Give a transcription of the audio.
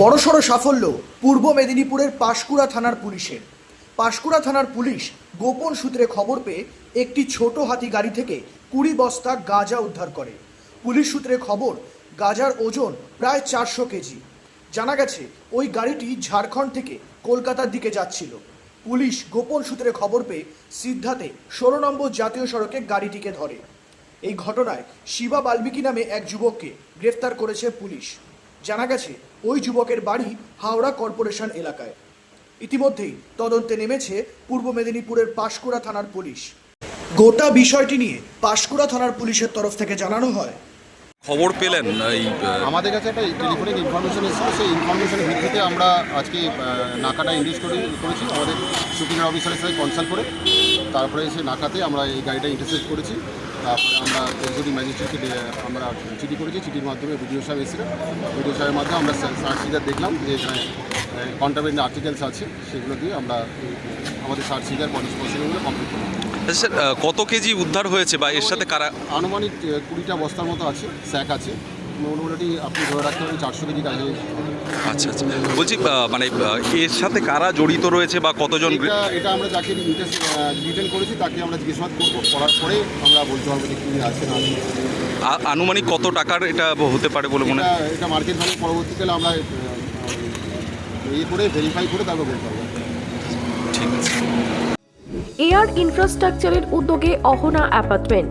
বড়সড় সাফল্য পূর্ব মেদিনীপুরের পাশকুড়া থানার পুলিশের। পাশকুড়া থানার পুলিশ গোপন সূত্রে খবর পেয়ে একটি ছোট হাতি গাড়ি থেকে কুড়ি বস্তা গাঁজা উদ্ধার করে। পুলিশ সূত্রে খবর, গাঁজার ওজন প্রায় চারশো কেজি। জানা গেছে, ওই গাড়িটি ঝাড়খণ্ড থেকে কলকাতার দিকে যাচ্ছিল। পুলিশ গোপন সূত্রে খবর পেয়ে সিদ্ধাতে ষোলো নম্বর জাতীয় সড়কে গাড়িটিকে ধরে। এই ঘটনায় শিবা বাল্মীকি নামে এক যুবককে গ্রেফতার করেছে পুলিশ। জানা গেছে ওই যুবকের বাড়ি হাওড়া কর্পোরেশন এলাকায়। ইতিমধ্যেই তদন্তে নেমেছে পূর্ব মেদিনীপুরের পাশকুড়া থানার পুলিশ। গোটা বিষয়টি নিয়ে পাশকুড়া থানার পুলিশের তরফ থেকে জানানো হয়। খবর পেলেন এই আমাদের কাছে একটা টেলিফোনিক ইনফরমেশন এসেছিল সেই ইনফরমেশনের ভিত্তিতে আমরা আজকে নাকাটা ইন্ডিউস করে করেছি। আমাদের শুটিং অফিসারের সাথে কনসাল্ট করে তারপরে সেই নাকাতে আমরা এই গাড়িটা ইন্টারসেপ্ট করেছি। তারপরে আমরা যদি ম্যাজিস্ট্রেটকে আমরা চিঠি করেছি চিঠির মাধ্যমে ভিডিও সাহেব এসেছিলেন। ভিডিও সাহেবের মাধ্যমে আমরা সার্চ সিজার দেখলাম যে এখানে কন্টামেন্ট আর্টিকেলস আছে সেগুলো দিয়ে আমরা আমাদের সার্চ সিজার পলিশ প্রসিডিংগুলো কমপ্লিট করলাম। স্যার কত কেজি উদ্ধার হয়েছে বা এর সাথে কারা আনুমানিক কুড়িটা বস্তার মতো আছে স্যাক আছে। মোটামুটি আপনি ধরে রাখতে পারেন চারশো কেজি কাজে। আচ্ছা আচ্ছা। বলছি মানে এর সাথে কারা জড়িত রয়েছে বা কতজন এটা আমরা যাকে ডিটেন করেছি তাকে আমরা জিজ্ঞাসাবাদ করব। করার পরে আমরা বলতে পারব যে কী আছে না আছে। আনুমানিক কত টাকার এটা হতে পারে বলে মনে এটা এটা মার্কেট ভ্যালু পরবর্তীকালে আমরা ইয়ে করে ভেরিফাই করে তারপর বলতে পারব। ঠিক আছে। এয়ার ইনফ্রাস্ট্রাকচারের উদ্যোগে অহনা অ্যাপার্টমেন্ট